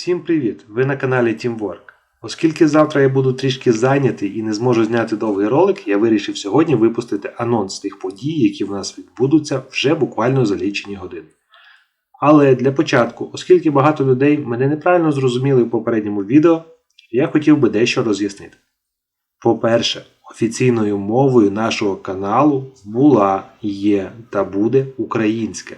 Всім привіт! Ви на каналі Teamwork. Оскільки завтра я буду трішки зайнятий і не зможу зняти довгий ролик, я вирішив сьогодні випустити анонс тих подій, які в нас відбудуться вже буквально за лічені години. Але для початку, оскільки багато людей мене неправильно зрозуміли в попередньому відео, я хотів би дещо роз'яснити. По-перше, офіційною мовою нашого каналу була, є та буде українська.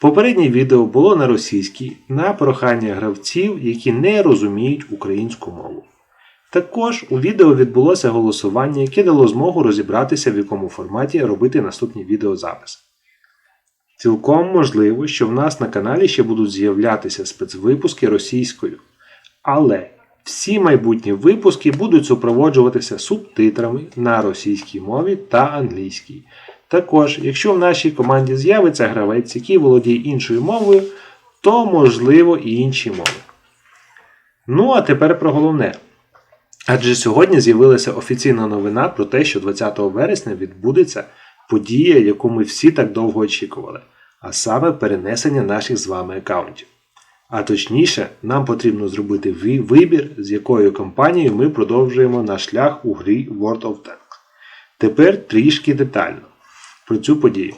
Попереднє відео було на російській на прохання гравців, які не розуміють українську мову. Також у відео відбулося голосування, яке дало змогу розібратися, в якому форматі робити наступні відеозаписи. Цілком можливо, що в нас на каналі ще будуть з'являтися спецвипуски російською. Але всі майбутні випуски будуть супроводжуватися субтитрами на російській мові та англійській. Також, якщо в нашій команді з'явиться гравець, який володіє іншою мовою, то можливо і інші мови. Ну а тепер про головне. Адже сьогодні з'явилася офіційна новина про те, що 20 вересня відбудеться подія, яку ми всі так довго очікували, а саме перенесення наших з вами аккаунтів. А точніше, нам потрібно зробити вибір, з якою компанією ми продовжуємо наш шлях у грі World of Tanks. Тепер трішки детально про цю подію.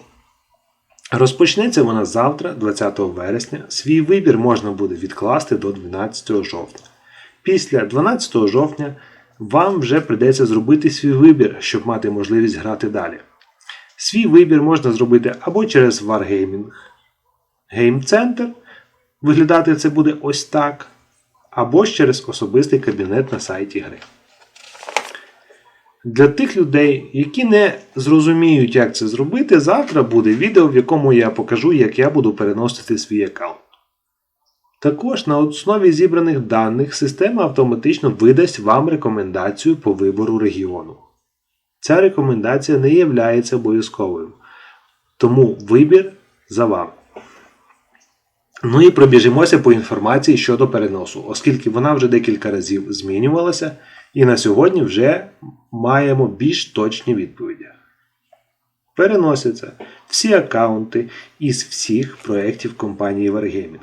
Розпочнеться вона завтра, 20 вересня. Свій вибір можна буде відкласти до 12 жовтня. Після 12 жовтня вам вже прийдеться зробити свій вибір, щоб мати можливість грати далі. Свій вибір можна зробити або через Wargaming Game Center, виглядати це буде ось так, або ж через особистий кабінет на сайті гри. Для тих людей, які не зрозуміють, як це зробити, завтра буде відео, в якому я покажу, як я буду переносити свій аккаунт. Також на основі зібраних даних система автоматично видасть вам рекомендацію по вибору регіону. Ця рекомендація не є обов'язковою, тому вибір за вами. Ну і пробіжимося по інформації щодо переносу, оскільки вона вже декілька разів змінювалася, і на сьогодні вже маємо більш точні відповіді. Переносяться всі аккаунти із всіх проєктів компанії Wargaming.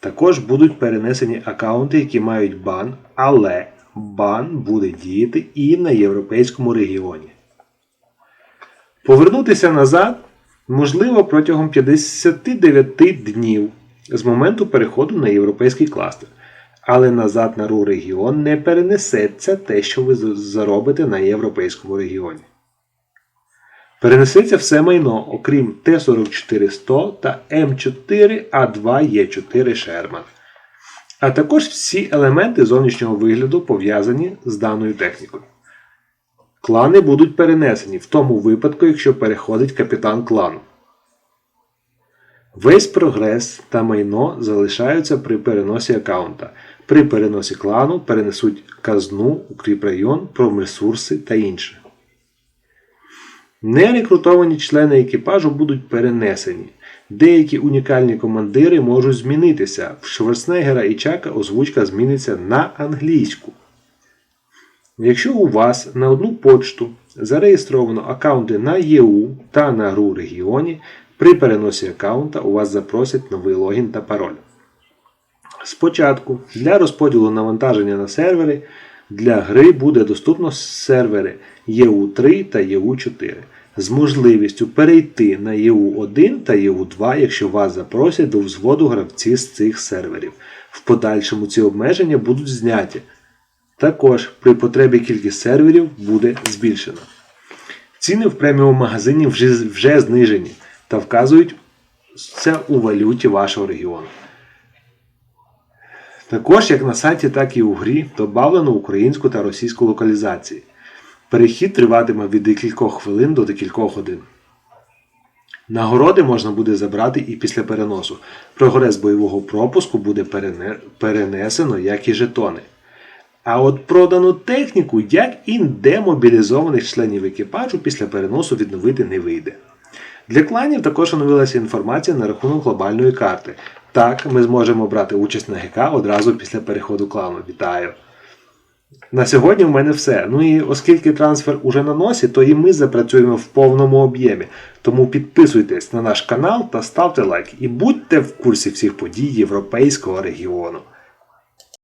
Також будуть перенесені аккаунти, які мають бан, але бан буде діяти і на європейському регіоні. Повернутися назад можливо протягом 59 днів з моменту переходу на європейський кластер. Але назад на РУ регіон не перенесеться те, що ви заробите на європейському регіоні. Перенесеться все майно, окрім Т-44-100 та М4А2Е4 Sherman. А також всі елементи зовнішнього вигляду пов'язані з даною технікою. Клани будуть перенесені в тому випадку, якщо переходить капітан клану. Весь прогрес та майно залишаються при переносі аккаунта. При переносі клану перенесуть казну, укріпрайон, промресурси та інше. Нерекрутовані члени екіпажу будуть перенесені. Деякі унікальні командири можуть змінитися. В Шварценеггера і Чака озвучка зміниться на англійську. Якщо у вас на одну почту зареєстровано аккаунти на ЄУ та на РУ регіоні, при переносі аккаунта у вас запросять новий логін та пароль. Спочатку для розподілу навантаження на сервери для гри буде доступно сервери EU3 та EU4 з можливістю перейти на EU1 та EU2, якщо вас запросять до взводу гравці з цих серверів. В подальшому ці обмеження будуть зняті. Також при потребі кількість серверів буде збільшена. Ціни в преміум магазині вже, вже знижені та вказують це у валюті вашого регіону. Також як на сайті, так і у грі додавлено українську та російську локалізації. Перехід триватиме від декількох хвилин до декількох годин. Нагороди можна буде забрати і після переносу. Прогрес бойового пропуску буде перенесено, як і жетони. А от продану техніку, як і демобілізованих членів екіпажу після переносу відновити не вийде. Для кланів також оновилася інформація на рахунок глобальної карти. Так, ми зможемо брати участь на ГК одразу після переходу клану. Вітаю! На сьогодні в мене все. Ну і оскільки трансфер уже на носі, то і ми запрацюємо в повному об'ємі. Тому підписуйтесь на наш канал та ставте лайк. І будьте в курсі всіх подій європейського регіону.